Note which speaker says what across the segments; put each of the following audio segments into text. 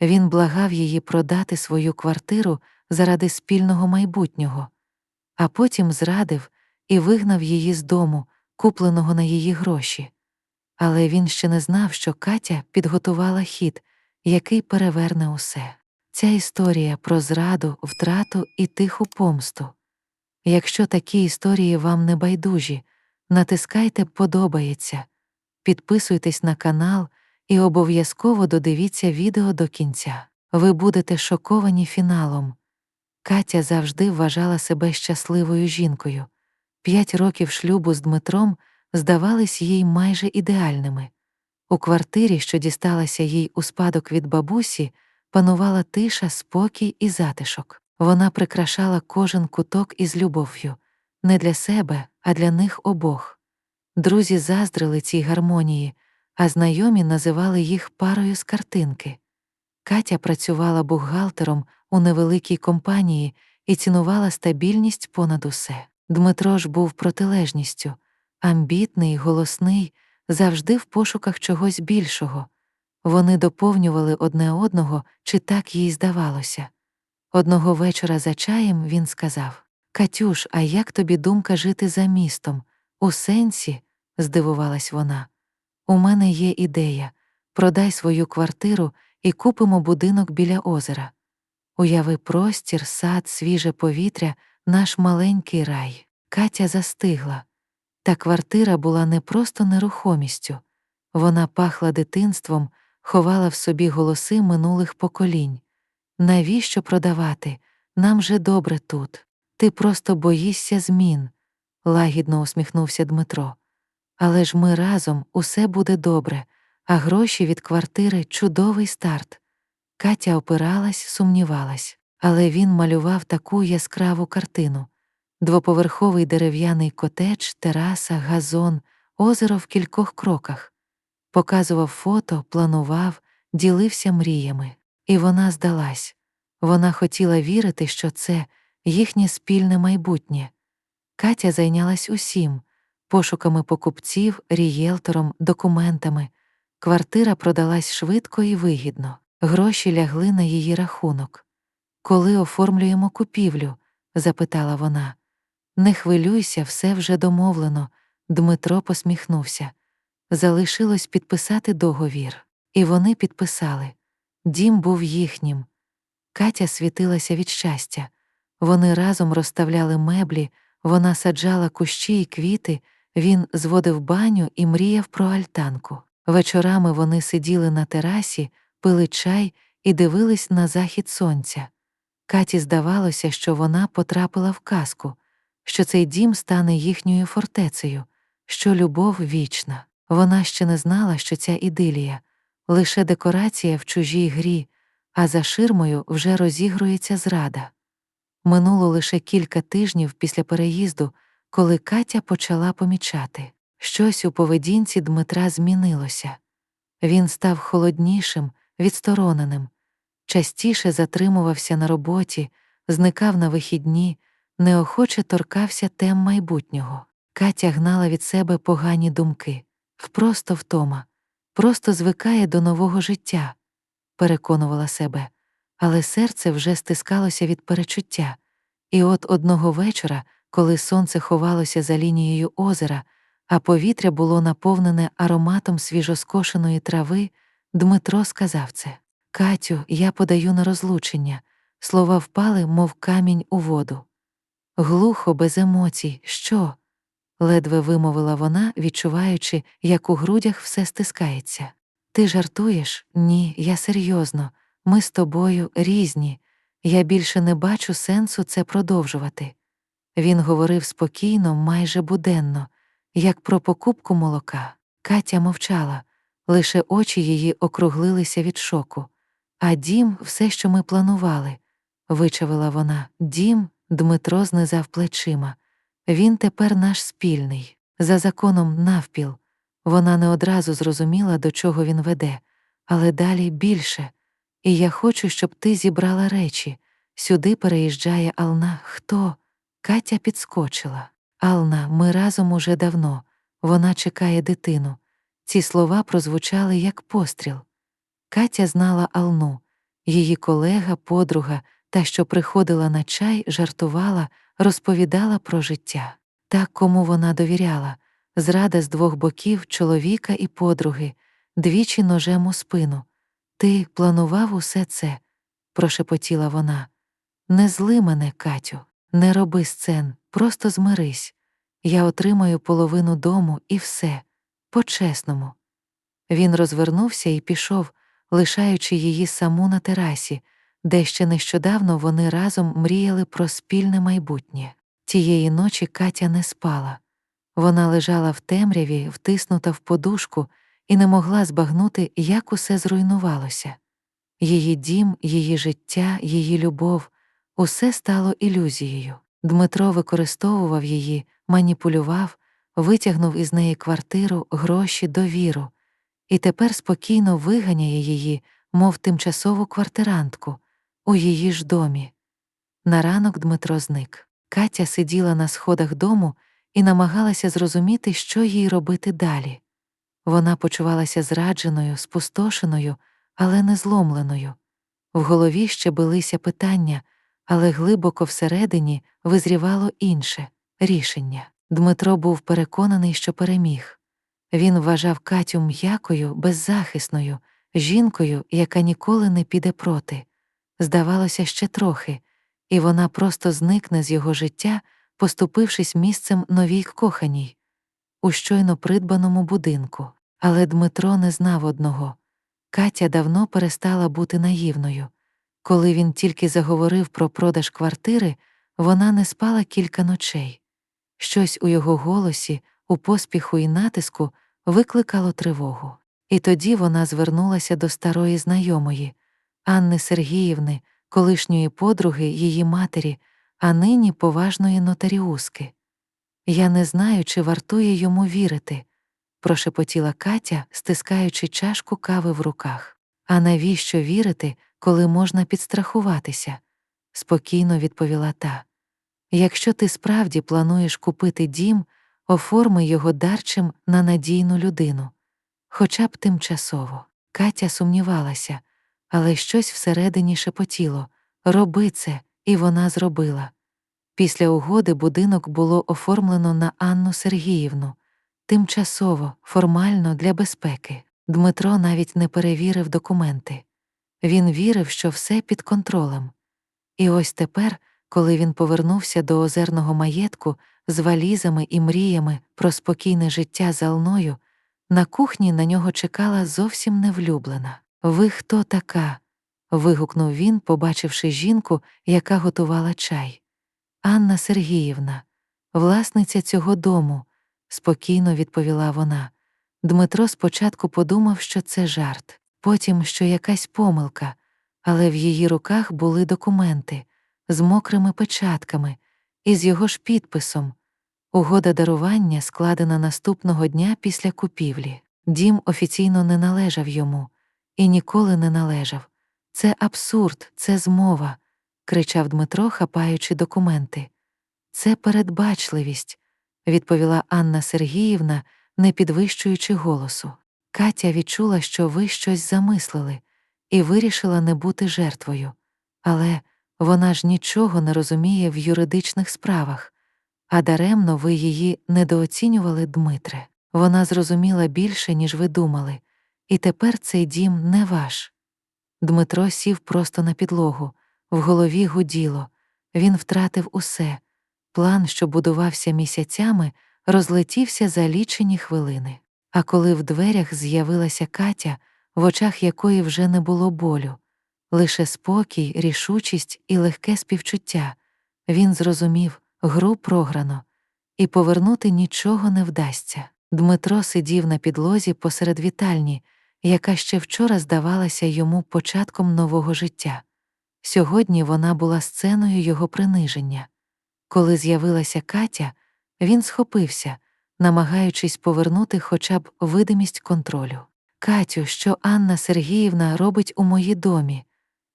Speaker 1: Він благав її продати свою квартиру заради спільного майбутнього, а потім зрадив і вигнав її з дому, купленого на її гроші. Але він ще не знав, що Катя підготувала хід, який переверне усе. Ця історія про зраду, втрату і тиху помсту. Якщо такі історії вам не байдужі, натискайте Подобається, підписуйтесь на канал і обов'язково додивіться відео до кінця. Ви будете шоковані фіналом. Катя завжди вважала себе щасливою жінкою. П'ять років шлюбу з Дмитром здавались їй майже ідеальними. У квартирі, що дісталася їй у спадок від бабусі, панувала тиша, спокій і затишок. Вона прикрашала кожен куток із любов'ю, не для себе, а для них обох. Друзі заздрили цій гармонії, а знайомі називали їх парою з картинки. Катя працювала бухгалтером у невеликій компанії і цінувала стабільність понад усе. Дмитро ж був протилежністю, амбітний, голосний, завжди в пошуках чогось більшого. Вони доповнювали одне одного, чи так їй здавалося. Одного вечора за чаєм він сказав Катюш, а як тобі думка жити за містом? У сенсі, здивувалась вона. У мене є ідея продай свою квартиру і купимо будинок біля озера. Уяви простір, сад, свіже повітря, наш маленький рай. Катя застигла. Та квартира була не просто нерухомістю, вона пахла дитинством, ховала в собі голоси минулих поколінь. Навіщо продавати? Нам же добре тут. Ти просто боїшся змін, лагідно усміхнувся Дмитро. Але ж ми разом усе буде добре, а гроші від квартири чудовий старт. Катя опиралась, сумнівалась, але він малював таку яскраву картину двоповерховий дерев'яний котедж, тераса, газон, озеро в кількох кроках. Показував фото, планував, ділився мріями. І вона здалась. Вона хотіла вірити, що це їхнє спільне майбутнє. Катя зайнялась усім пошуками покупців, рієлтором, документами. Квартира продалась швидко і вигідно, гроші лягли на її рахунок. Коли оформлюємо купівлю? запитала вона. Не хвилюйся, все вже домовлено. Дмитро посміхнувся. Залишилось підписати договір. І вони підписали. Дім був їхнім. Катя світилася від щастя. Вони разом розставляли меблі, вона саджала кущі й квіти, він зводив баню і мріяв про альтанку. Вечорами вони сиділи на терасі, пили чай і дивились на захід сонця. Каті здавалося, що вона потрапила в казку, що цей дім стане їхньою фортецею, що любов вічна. Вона ще не знала, що ця ідилія лише декорація в чужій грі, а за ширмою вже розігрується зрада. Минуло лише кілька тижнів після переїзду, коли Катя почала помічати. Щось у поведінці Дмитра змінилося. Він став холоднішим, відстороненим, частіше затримувався на роботі, зникав на вихідні, неохоче торкався тем майбутнього. Катя гнала від себе погані думки, впросто втома, просто звикає до нового життя, переконувала себе, але серце вже стискалося від перечуття. І от одного вечора, коли сонце ховалося за лінією озера, а повітря було наповнене ароматом свіжоскошеної трави, Дмитро сказав це Катю, я подаю на розлучення. Слова впали, мов камінь у воду. Глухо, без емоцій, що? ледве вимовила вона, відчуваючи, як у грудях все стискається. Ти жартуєш? Ні, я серйозно. Ми з тобою різні. Я більше не бачу сенсу це продовжувати. Він говорив спокійно, майже буденно, як про покупку молока. Катя мовчала, лише очі її округлилися від шоку. А дім, все, що ми планували, вичавила вона. Дім, Дмитро знизав плечима. Він тепер наш спільний, за законом навпіл. Вона не одразу зрозуміла, до чого він веде, але далі більше. І я хочу, щоб ти зібрала речі. Сюди переїжджає Ална. Хто? Катя підскочила. Ална, ми разом уже давно. Вона чекає дитину. Ці слова прозвучали як постріл. Катя знала Алну. Її колега, подруга, та, що приходила на чай, жартувала, розповідала про життя. Та, кому вона довіряла, зрада з двох боків чоловіка і подруги, двічі ножем у спину. Ти планував усе це, прошепотіла вона. Не зли мене, Катю, не роби сцен, просто змирись. Я отримаю половину дому і все, по-чесному. Він розвернувся і пішов, лишаючи її саму на терасі, де ще нещодавно вони разом мріяли про спільне майбутнє. Тієї ночі Катя не спала. Вона лежала в темряві, втиснута в подушку, і не могла збагнути, як усе зруйнувалося. Її дім, її життя, її любов усе стало ілюзією. Дмитро використовував її, маніпулював, витягнув із неї квартиру, гроші, довіру, і тепер спокійно виганяє її, мов тимчасову квартирантку, у її ж домі. На ранок Дмитро зник. Катя сиділа на сходах дому і намагалася зрозуміти, що їй робити далі. Вона почувалася зрадженою, спустошеною, але не зломленою. В голові ще билися питання, але глибоко всередині визрівало інше рішення. Дмитро був переконаний, що переміг. Він вважав Катю м'якою, беззахисною, жінкою, яка ніколи не піде проти. Здавалося, ще трохи, і вона просто зникне з його життя, поступившись місцем новій коханій, у щойно придбаному будинку. Але Дмитро не знав одного Катя давно перестала бути наївною. Коли він тільки заговорив про продаж квартири, вона не спала кілька ночей. Щось у його голосі, у поспіху і натиску викликало тривогу. І тоді вона звернулася до старої знайомої, Анни Сергіївни, колишньої подруги її матері, а нині поважної нотаріуски. Я не знаю, чи вартує йому вірити, прошепотіла Катя, стискаючи чашку кави в руках. А навіщо вірити, коли можна підстрахуватися? спокійно відповіла та. Якщо ти справді плануєш купити дім, оформи його дарчим на надійну людину, хоча б тимчасово. Катя сумнівалася, але щось всередині шепотіло роби це, і вона зробила. Після угоди будинок було оформлено на Анну Сергіївну, тимчасово, формально для безпеки. Дмитро навіть не перевірив документи. Він вірив, що все під контролем. І ось тепер, коли він повернувся до озерного маєтку з валізами і мріями про спокійне життя за Алною, на кухні на нього чекала зовсім невлюблена. Ви хто така? вигукнув він, побачивши жінку, яка готувала чай. Анна Сергіївна, власниця цього дому, спокійно відповіла вона. Дмитро спочатку подумав, що це жарт, потім що якась помилка, але в її руках були документи з мокрими печатками і з його ж підписом. Угода дарування складена наступного дня після купівлі. Дім офіційно не належав йому і ніколи не належав. Це абсурд, це змова, кричав Дмитро, хапаючи документи. Це передбачливість, відповіла Анна Сергіївна, не підвищуючи голосу. Катя відчула, що ви щось замислили, і вирішила не бути жертвою. Але вона ж нічого не розуміє в юридичних справах, а даремно ви її недооцінювали, Дмитре. Вона зрозуміла більше, ніж ви думали, і тепер цей дім не ваш. Дмитро сів просто на підлогу, в голові гуділо, він втратив усе. План, що будувався місяцями, розлетівся за лічені хвилини. А коли в дверях з'явилася Катя, в очах якої вже не було болю, лише спокій, рішучість і легке співчуття, він зрозумів гру програно, і повернути нічого не вдасться. Дмитро сидів на підлозі посеред вітальні, яка ще вчора здавалася йому початком нового життя. Сьогодні вона була сценою його приниження. Коли з'явилася Катя, він схопився, намагаючись повернути хоча б видимість контролю. Катю, що Анна Сергіївна робить у моїй домі,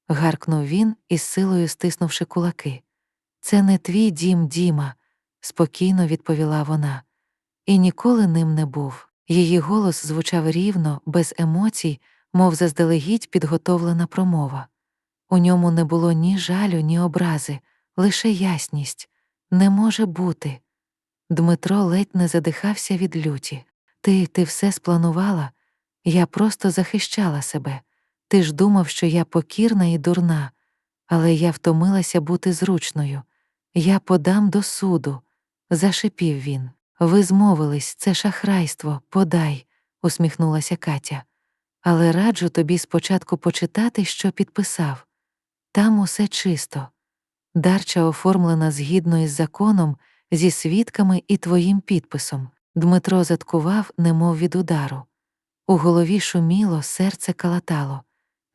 Speaker 1: гаркнув він із силою стиснувши кулаки. Це не твій дім, Діма, спокійно відповіла вона, і ніколи ним не був. Її голос звучав рівно, без емоцій, мов заздалегідь підготовлена промова. У ньому не було ні жалю, ні образи, лише ясність. Не може бути. Дмитро ледь не задихався від люті. Ти, ти все спланувала? Я просто захищала себе. Ти ж думав, що я покірна і дурна, але я втомилася бути зручною. Я подам до суду, зашипів він. Ви змовились, це шахрайство, подай, усміхнулася Катя. Але раджу тобі спочатку почитати, що підписав. Там усе чисто. Дарча оформлена згідно із законом, зі свідками і твоїм підписом. Дмитро заткував, немов від удару. У голові шуміло, серце калатало.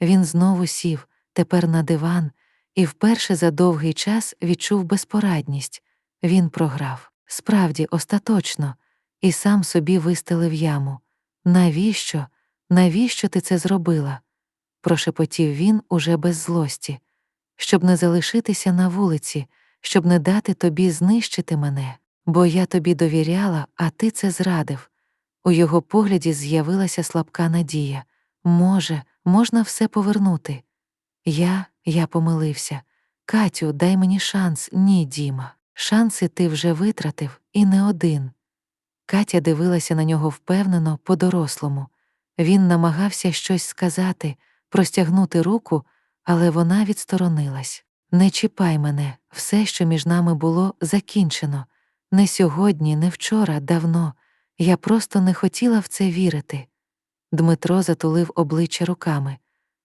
Speaker 1: Він знову сів, тепер на диван, і вперше за довгий час відчув безпорадність. Він програв. Справді, остаточно, і сам собі вистелив яму. Навіщо? Навіщо ти це зробила? прошепотів він уже без злості, щоб не залишитися на вулиці, щоб не дати тобі знищити мене, бо я тобі довіряла, а ти це зрадив. У його погляді з'явилася слабка надія. Може, можна все повернути. Я, я помилився. Катю, дай мені шанс, ні, Діма. Шанси ти вже витратив, і не один. Катя дивилася на нього впевнено, по-дорослому. Він намагався щось сказати, простягнути руку, але вона відсторонилась. Не чіпай мене, все, що між нами було, закінчено. Не сьогодні, не вчора, давно. Я просто не хотіла в це вірити. Дмитро затулив обличчя руками.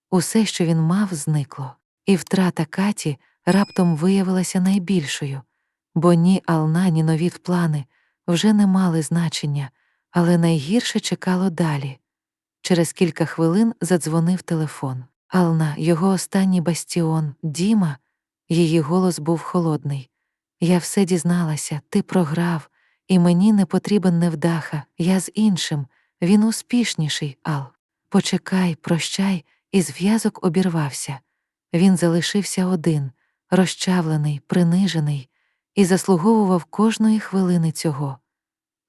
Speaker 1: Усе, що він мав, зникло, і втрата Каті раптом виявилася найбільшою, бо ні Ална, ні нові плани вже не мали значення, але найгірше чекало далі. Через кілька хвилин задзвонив телефон. Ална, його останній бастіон, Діма, її голос був холодний. Я все дізналася, ти програв, і мені не потрібен невдаха, я з іншим, він успішніший, Ал. Почекай, прощай, і зв'язок обірвався. Він залишився один, розчавлений, принижений, і заслуговував кожної хвилини цього.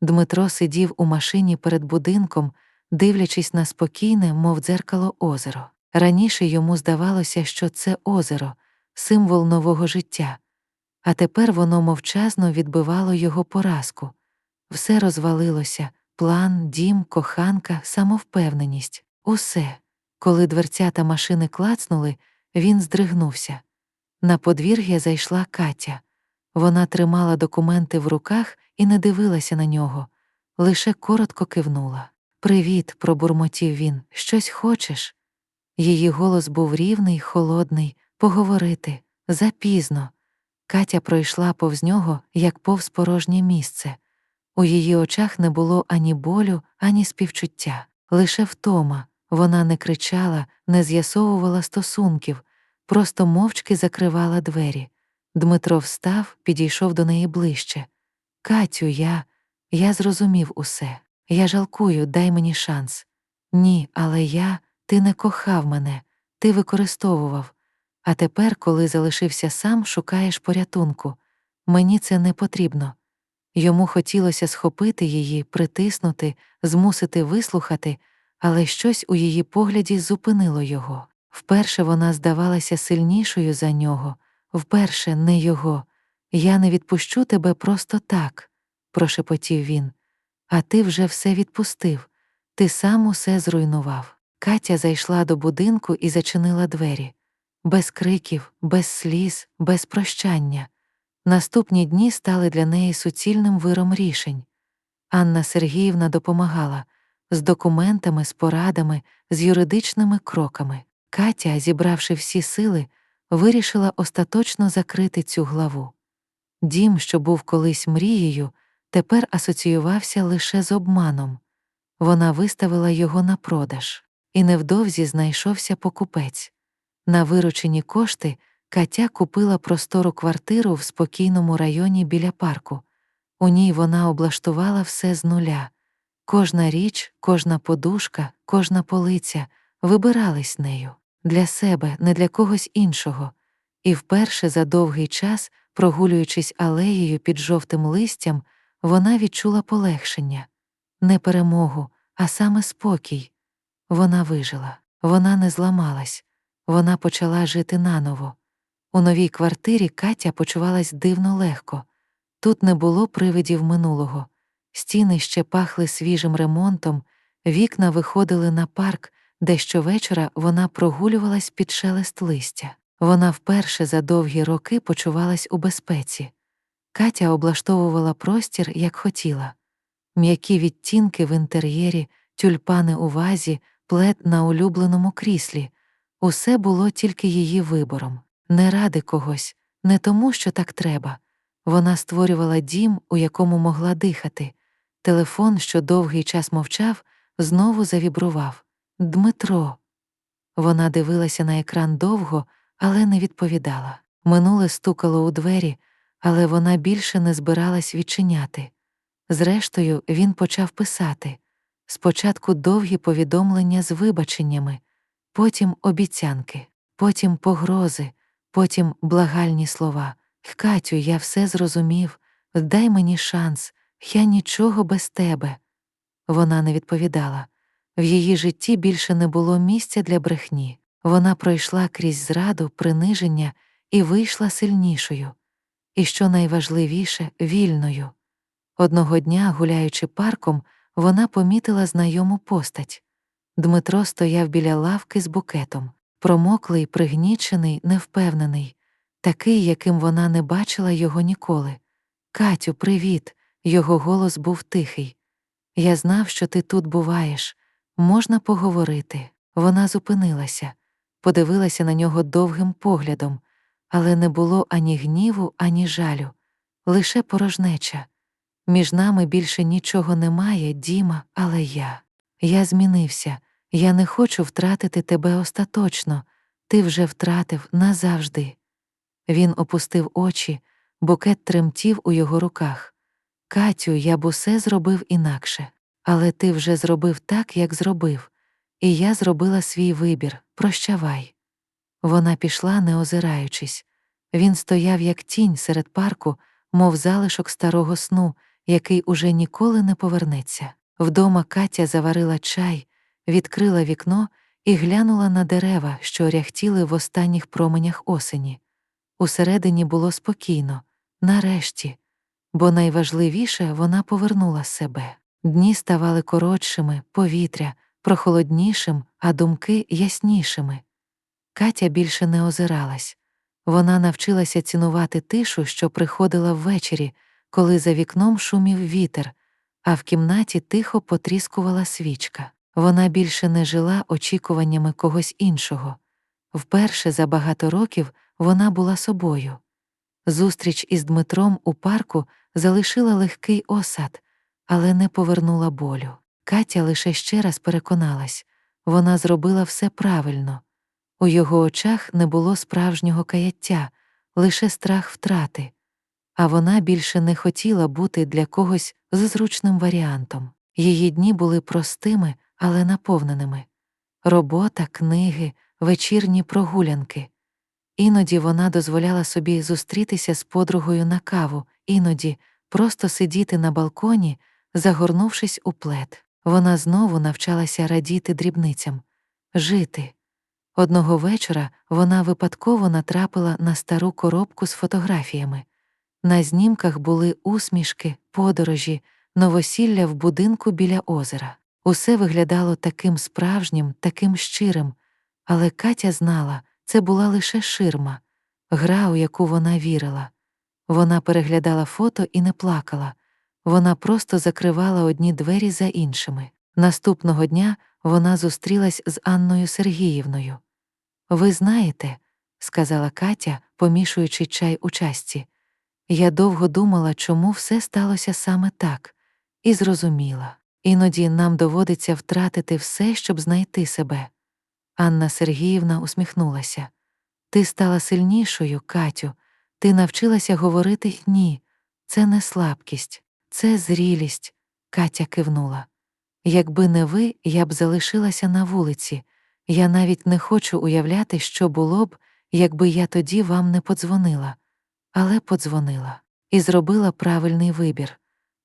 Speaker 1: Дмитро сидів у машині перед будинком, дивлячись на спокійне, мов дзеркало озеро. Раніше йому здавалося, що це озеро, символ нового життя, а тепер воно мовчазно відбивало його поразку. Все розвалилося план, дім, коханка, самовпевненість, усе. Коли дверцята машини клацнули, він здригнувся. На подвір'я зайшла Катя. Вона тримала документи в руках і не дивилася на нього, лише коротко кивнула. Привіт, пробурмотів він, щось хочеш? Її голос був рівний, холодний, поговорити, запізно. Катя пройшла повз нього, як повз порожнє місце. У її очах не було ані болю, ані співчуття, лише втома. Вона не кричала, не з'ясовувала стосунків, просто мовчки закривала двері. Дмитро встав, підійшов до неї ближче. Катю, я, я зрозумів усе. Я жалкую, дай мені шанс. Ні, але я, ти не кохав мене, ти використовував. А тепер, коли залишився сам, шукаєш порятунку. Мені це не потрібно. Йому хотілося схопити її, притиснути, змусити вислухати, але щось у її погляді зупинило його. Вперше вона здавалася сильнішою за нього, вперше не його. Я не відпущу тебе просто так, прошепотів він. А ти вже все відпустив, ти сам усе зруйнував. Катя зайшла до будинку і зачинила двері. Без криків, без сліз, без прощання. Наступні дні стали для неї суцільним виром рішень. Анна Сергіївна допомагала з документами, з порадами, з юридичними кроками. Катя, зібравши всі сили, вирішила остаточно закрити цю главу. Дім, що був колись мрією, тепер асоціювався лише з обманом. Вона виставила його на продаж, і невдовзі знайшовся покупець. На виручені кошти Катя купила простору квартиру в спокійному районі біля парку. У ній вона облаштувала все з нуля. Кожна річ, кожна подушка, кожна полиця вибирались нею для себе, не для когось іншого, і вперше за довгий час, прогулюючись алеєю під жовтим листям, вона відчула полегшення, не перемогу, а саме спокій. Вона вижила, вона не зламалась, вона почала жити наново. У новій квартирі Катя почувалась дивно легко. Тут не було привидів минулого. Стіни ще пахли свіжим ремонтом, вікна виходили на парк, де щовечора вона прогулювалась під шелест листя. Вона вперше за довгі роки почувалась у безпеці. Катя облаштовувала простір, як хотіла. М'які відтінки в інтер'єрі, тюльпани у вазі, плед на улюбленому кріслі. Усе було тільки її вибором, не ради когось, не тому, що так треба. Вона створювала дім, у якому могла дихати. Телефон, що довгий час мовчав, знову завібрував. Дмитро. Вона дивилася на екран довго, але не відповідала. Минуле стукало у двері, але вона більше не збиралась відчиняти. Зрештою, він почав писати спочатку довгі повідомлення з вибаченнями, потім обіцянки, потім погрози, потім благальні слова. Катю, я все зрозумів, дай мені шанс, я нічого без тебе. Вона не відповідала. В її житті більше не було місця для брехні. Вона пройшла крізь зраду, приниження і вийшла сильнішою. І що найважливіше, вільною. Одного дня, гуляючи парком, вона помітила знайому постать. Дмитро стояв біля лавки з букетом, промоклий, пригнічений, невпевнений, такий, яким вона не бачила його ніколи. Катю, привіт! Його голос був тихий. Я знав, що ти тут буваєш. Можна поговорити. Вона зупинилася, подивилася на нього довгим поглядом, але не було ані гніву, ані жалю, лише порожнеча. Між нами більше нічого немає, Діма, але я. Я змінився, я не хочу втратити тебе остаточно, ти вже втратив назавжди. Він опустив очі, букет тремтів у його руках. Катю, я б усе зробив інакше, але ти вже зробив так, як зробив, і я зробила свій вибір прощавай. Вона пішла, не озираючись. Він стояв, як тінь серед парку, мов залишок старого сну, який уже ніколи не повернеться. Вдома Катя заварила чай, відкрила вікно і глянула на дерева, що ряхтіли в останніх променях осені. Усередині було спокійно, нарешті, бо найважливіше вона повернула себе. Дні ставали коротшими, повітря, прохолоднішим, а думки яснішими. Катя більше не озиралась. Вона навчилася цінувати тишу, що приходила ввечері, коли за вікном шумів вітер, а в кімнаті тихо потріскувала свічка. Вона більше не жила очікуваннями когось іншого. Вперше за багато років вона була собою. Зустріч із Дмитром у парку залишила легкий осад, але не повернула болю. Катя лише ще раз переконалась вона зробила все правильно. У його очах не було справжнього каяття, лише страх втрати, а вона більше не хотіла бути для когось зручним варіантом. Її дні були простими, але наповненими робота, книги, вечірні прогулянки. Іноді вона дозволяла собі зустрітися з подругою на каву, іноді просто сидіти на балконі, загорнувшись у плед. Вона знову навчалася радіти дрібницям, жити. Одного вечора вона випадково натрапила на стару коробку з фотографіями. На знімках були усмішки, подорожі, новосілля в будинку біля озера. Усе виглядало таким справжнім, таким щирим, але Катя знала, це була лише ширма, гра, у яку вона вірила. Вона переглядала фото і не плакала, вона просто закривала одні двері за іншими. Наступного дня вона зустрілась з Анною Сергіївною. Ви знаєте, сказала Катя, помішуючи чай у часці. Я довго думала, чому все сталося саме так, і зрозуміла. Іноді нам доводиться втратити все, щоб знайти себе. Анна Сергіївна усміхнулася. Ти стала сильнішою, Катю, ти навчилася говорити ні, це не слабкість, це зрілість. Катя кивнула. Якби не ви, я б залишилася на вулиці. Я навіть не хочу уявляти, що було б, якби я тоді вам не подзвонила, але подзвонила і зробила правильний вибір.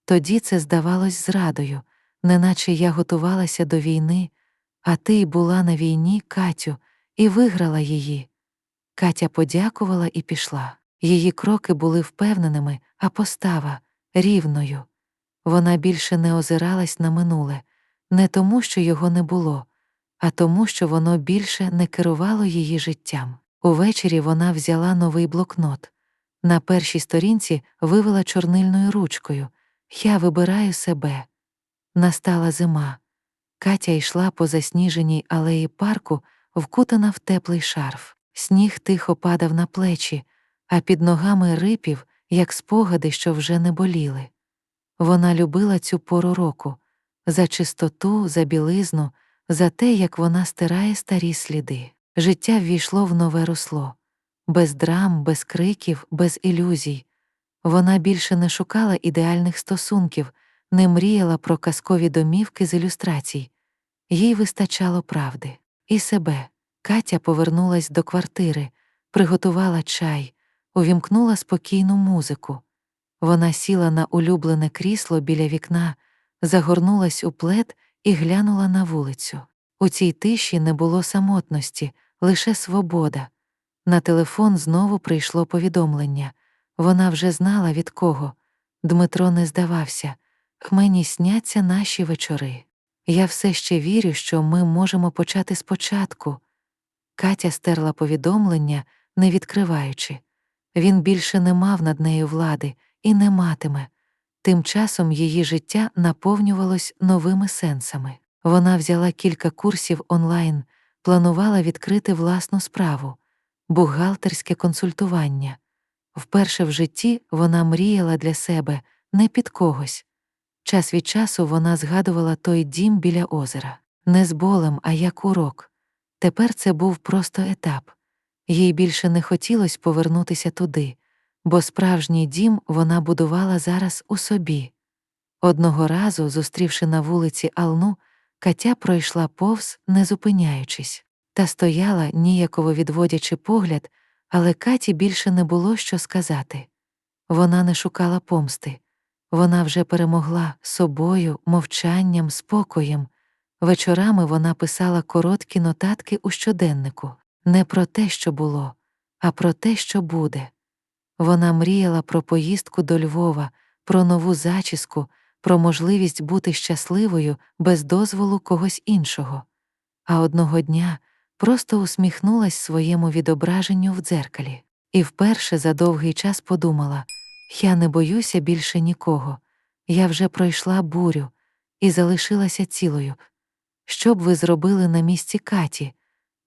Speaker 1: Тоді це здавалось зрадою, неначе я готувалася до війни, а ти й була на війні, Катю, і виграла її. Катя подякувала і пішла. Її кроки були впевненими, а постава рівною. Вона більше не озиралась на минуле, не тому, що його не було, а тому, що воно більше не керувало її життям. Увечері вона взяла новий блокнот. На першій сторінці вивела чорнильною ручкою Я вибираю себе. Настала зима. Катя йшла по засніженій алеї парку, вкутана в теплий шарф. Сніг тихо падав на плечі, а під ногами рипів, як спогади, що вже не боліли. Вона любила цю пору року за чистоту, за білизну, за те, як вона стирає старі сліди. Життя ввійшло в нове русло, без драм, без криків, без ілюзій. Вона більше не шукала ідеальних стосунків, не мріяла про казкові домівки з ілюстрацій. Їй вистачало правди і себе. Катя повернулась до квартири, приготувала чай, увімкнула спокійну музику. Вона сіла на улюблене крісло біля вікна, загорнулась у плед і глянула на вулицю. У цій тиші не було самотності, лише свобода. На телефон знову прийшло повідомлення. Вона вже знала від кого. Дмитро не здавався. Мені сняться наші вечори. Я все ще вірю, що ми можемо почати спочатку. Катя стерла повідомлення, не відкриваючи. Він більше не мав над нею влади і не матиме. Тим часом її життя наповнювалось новими сенсами. Вона взяла кілька курсів онлайн, планувала відкрити власну справу, бухгалтерське консультування. Вперше в житті вона мріяла для себе не під когось. Час від часу вона згадувала той дім біля озера, не з болем, а як урок. Тепер це був просто етап. Їй більше не хотілося повернутися туди, бо справжній дім вона будувала зараз у собі. Одного разу, зустрівши на вулиці Алну, Катя пройшла повз, не зупиняючись, та стояла, ніяково відводячи погляд, але Каті більше не було що сказати. Вона не шукала помсти. Вона вже перемогла собою, мовчанням, спокоєм. Вечорами вона писала короткі нотатки у щоденнику не про те, що було, а про те, що буде. Вона мріяла про поїздку до Львова, про нову зачіску, про можливість бути щасливою без дозволу когось іншого. А одного дня просто усміхнулась своєму відображенню в дзеркалі і вперше за довгий час подумала я не боюся більше нікого, я вже пройшла бурю і залишилася цілою. Що б ви зробили на місці Каті?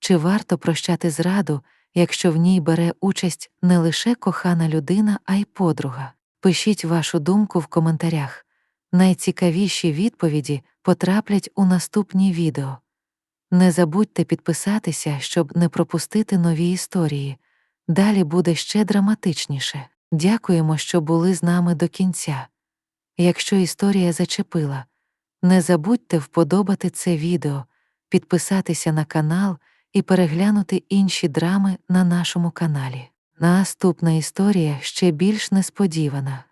Speaker 1: Чи варто прощати зраду, якщо в ній бере участь не лише кохана людина, а й подруга? Пишіть вашу думку в коментарях. Найцікавіші відповіді потраплять у наступні відео. Не забудьте підписатися, щоб не пропустити нові історії. Далі буде ще драматичніше. Дякуємо, що були з нами до кінця. Якщо історія зачепила, не забудьте вподобати це відео, підписатися на канал і переглянути інші драми на нашому каналі. Наступна історія ще більш несподівана.